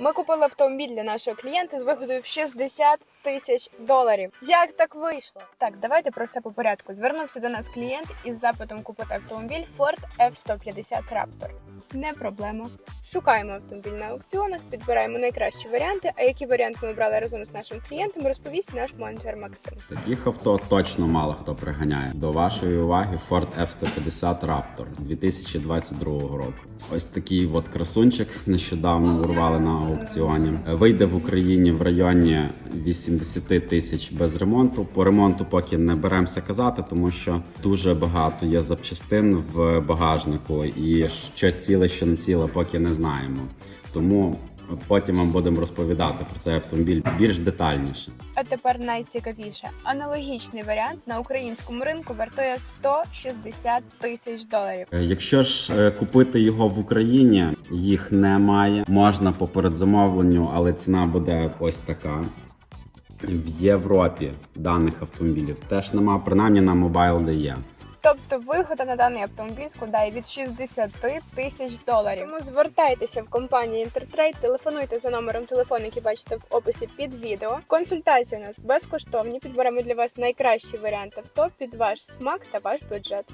Ми купили автомобіль для нашого клієнта з вигодою в 60 тисяч доларів. Як так вийшло? Так, давайте про все по порядку. Звернувся до нас клієнт із запитом купити автомобіль Ford F-150 Raptor. Не проблема. Шукаємо автомобіль на аукціонах, підбираємо найкращі варіанти. А які варіанти ми брали разом з нашим клієнтом, розповість наш менеджер Максим. Таких авто точно мало хто приганяє. До вашої уваги Ford F-150 Raptor 2022 року. Ось такий от красунчик нещодавно урвали на аукціоні. Вийде в Україні в районі 80 тисяч без ремонту. По ремонту поки не беремося казати, тому що дуже багато є запчастин в багажнику, і що ціле, що не ціле, поки не знаємо. Тому потім вам будемо розповідати про цей автомобіль більш детальніше. А тепер найцікавіше. Аналогічний варіант на українському ринку вартує 160 тисяч доларів. Е, Якщо ж е, купити його в Україні, їх немає. Можна по передзамовленню, але ціна буде ось така. В Європі даних автомобілів теж нема, принаймні на мобайл де є. Тобто вигода на даний автомобіль складає від 60 тисяч доларів. Тому звертайтеся в компанію Інтертрейд, телефонуйте за номером телефону, який бачите в описі під відео. Консультації у нас безкоштовні. Підберемо для вас найкращий варіант авто під ваш смак та ваш бюджет.